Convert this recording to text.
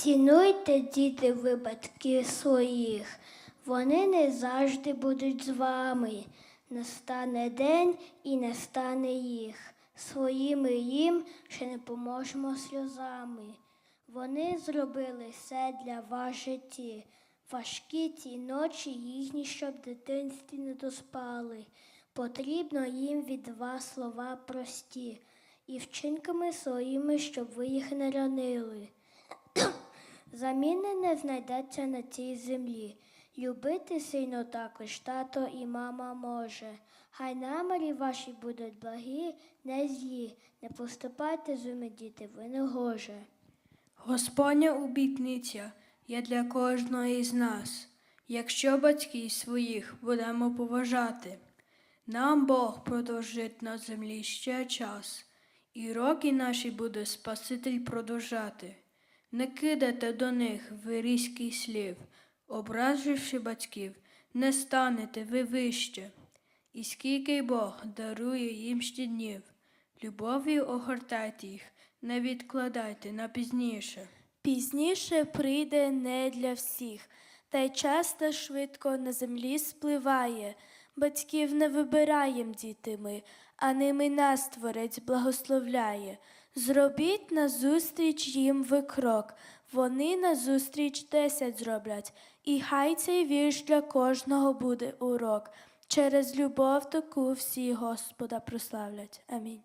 Цінуйте, діти, ви своїх, вони не завжди будуть з вами. Настане день і не стане їх. Своїми їм ще не поможемо сльозами. Вони зробили все для вас житті. Важкі ті ночі їхні, щоб дитинстві не доспали. Потрібно їм від вас слова прості, і вчинками своїми, щоб ви їх не ранили. Заміни не знайдеться на цій землі. Любити сильно також тато і мама може. Хай намірі ваші будуть благі, не злі. Не поступайте зуми, діти, ви не гоже. Господня обітниця є для кожного із нас, якщо батьків своїх будемо поважати. Нам Бог продовжить на землі ще час, і роки наші буде Спаситель продовжати. Не кидайте до них вирізький слів, образивши батьків, не станете ви вище. І скільки Бог дарує їм ще днів, любов'ю огортайте їх, не відкладайте на пізніше. Пізніше прийде не для всіх, та й часто швидко на землі спливає. Батьків не вибираєм діти ми, а ними нас творець благословляє. Зробіть назустріч їм ви крок, вони назустріч десять зроблять, і хай цей вірш для кожного буде урок. Через любов таку всі Господа прославлять. Амінь.